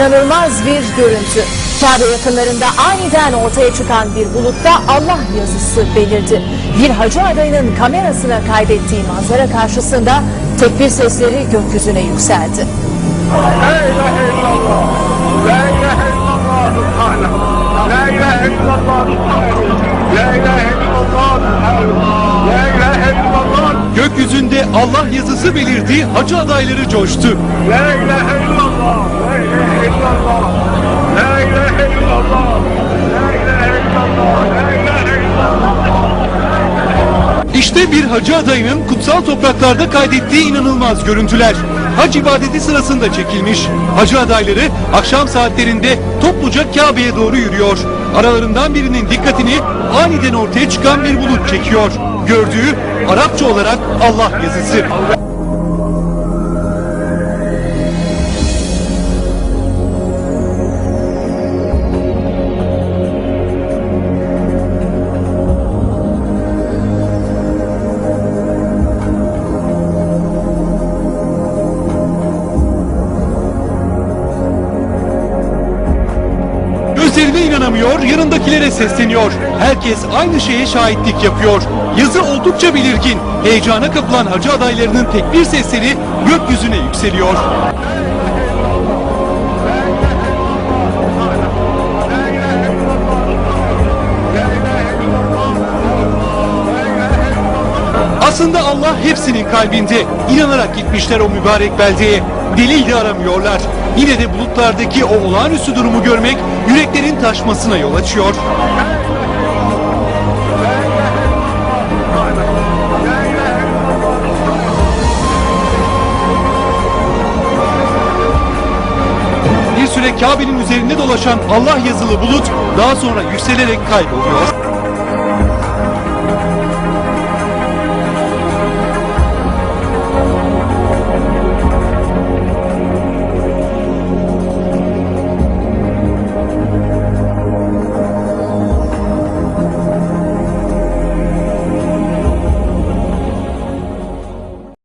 İnanılmaz bir görüntü. Kabe yakınlarında aniden ortaya çıkan bir bulutta Allah yazısı belirdi. Bir hacı adayının kamerasına kaybettiği manzara karşısında tekbir sesleri gökyüzüne yükseldi. Gökyüzünde Allah yazısı belirdiği hacı adayları coştu. La ilahe illallah, la ilahe illallah, la ilahe illallah. İşte bir hacı adayının kutsal topraklarda kaydettiği inanılmaz görüntüler. Hac ibadeti sırasında çekilmiş. Hacı adayları akşam saatlerinde topluca Kabe'ye doğru yürüyor. Aralarından birinin dikkatini aniden ortaya çıkan bir bulut çekiyor. Gördüğü Arapça olarak Allah yazısı. Gözlerine inanamıyor, yanındakilere sesleniyor. Herkes aynı şeye şahitlik yapıyor. Yazı oldukça belirgin. Heyecana kapılan hacı adaylarının tekbir sesleri gökyüzüne yükseliyor. Aslında Allah hepsinin kalbinde. İnanarak gitmişler o mübarek beldeye. Delil de aramıyorlar. Yine de bulutlardaki o olağanüstü durumu görmek yüreklerin taşmasına yol açıyor. Bir süre Kabe'nin üzerinde dolaşan Allah yazılı bulut daha sonra yükselerek kayboluyor.